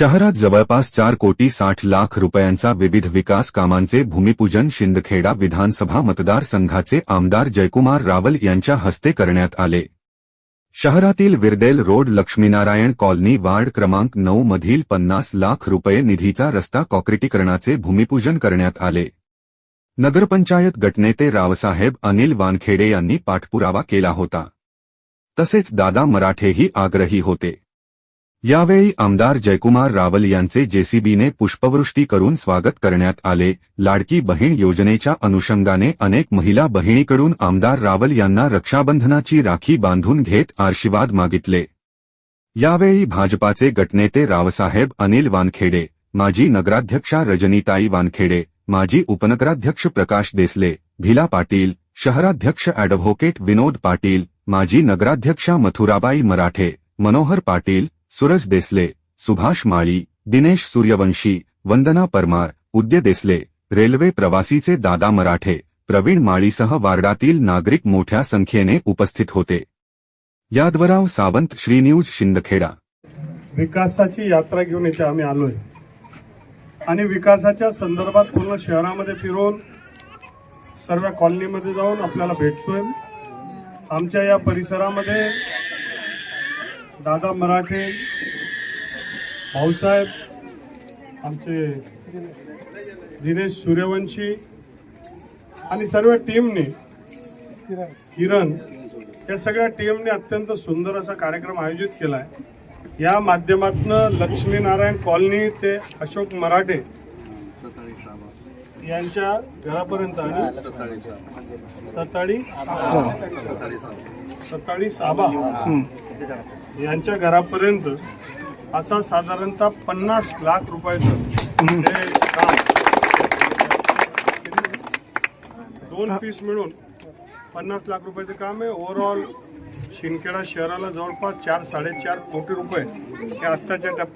शहरात जवळपास चार कोटी साठ लाख रुपयांचा विविध विकास कामांचे भूमिपूजन शिंदखेडा विधानसभा मतदारसंघाचे आमदार जयकुमार रावल यांच्या हस्ते करण्यात आले. शहरातील Virdel road Laxminarayan colony ward क्रमांक नऊ मधील पन्नास लाख रुपये निधीचा रस्ता कॉक्रिटीकरणाचे भूमिपूजन करण्यात आले. नगरपंचायत गटनेते रावसाहेब अनिल वानखेडे यांनी पाठपुरावा केला होता. तसेच दादा मराठेही आग्रही होते. यावेळी आमदार जयकुमार रावल यांचे जेसीबीने पुष्पवृष्टी करून स्वागत करण्यात आले. लाडकी बहीण योजनेच्या अनुषंगाने अनेक महिला बहिणीकडून आमदार रावल यांना रक्षाबंधनाची राखी बांधून घेत आशीर्वाद मागितले. यावेळी भाजपाचे गटनेते रावसाहेब अनिल वानखेडे माजी नगराध्यक्षा रजनीताई वानखेडे माजी उपनगराध्यक्ष प्रकाश देसले भिला पाटील शहराध्यक्ष अॅडव्होकेट विनोद पाटील माजी नगराध्यक्षा मथुराबाई मराठे मनोहर पाटील सुरज देसले सुभाष माळी दिनेश सूर्यवंशी वंदना परमार उद्य देसले रेल्वे प्रवासीचे दादा मराठे प्रवीण माळीसह वार्डातील नागरिक मोठ्या संख्येने उपस्थित होते. यादवराव सावंत श्री न्यूज शिंदखेडा. विकासाची यात्रा घेऊन इथे आम्ही आलोय. आणि विकासाच्या संदर्भात पूर्ण शहरामध्ये फिरून सर्व कॉलनीमध्ये जाऊन आपल्याला भेटतोय. आमच्या या परिसरामध्ये दादा मराठे भाऊसाहेब आमचे दिनेश सूर्यवंशी आणि सर्व टीमने किरण या सगळ्या टीमने अत्यंत सुंदर असा कार्यक्रम आयोजित केला आहे या माध्यमातून लक्ष्मीनारायण कॉलनी ते अशोक मराठे यांच्या घरापर्यंत आणि सताळी सताळी साबा. यांच्या घरापर्यंत असा साधारणतः पन्नास लाख रुपयाचं हे काम. दोन पीस मिळून पन्नास लाख रुपयाचं काम आहे. ओव्हरऑल शिंदखेडा शहराला जवळपास चार साडेचार कोटी रुपये हे आत्ताच्या टप्प्यात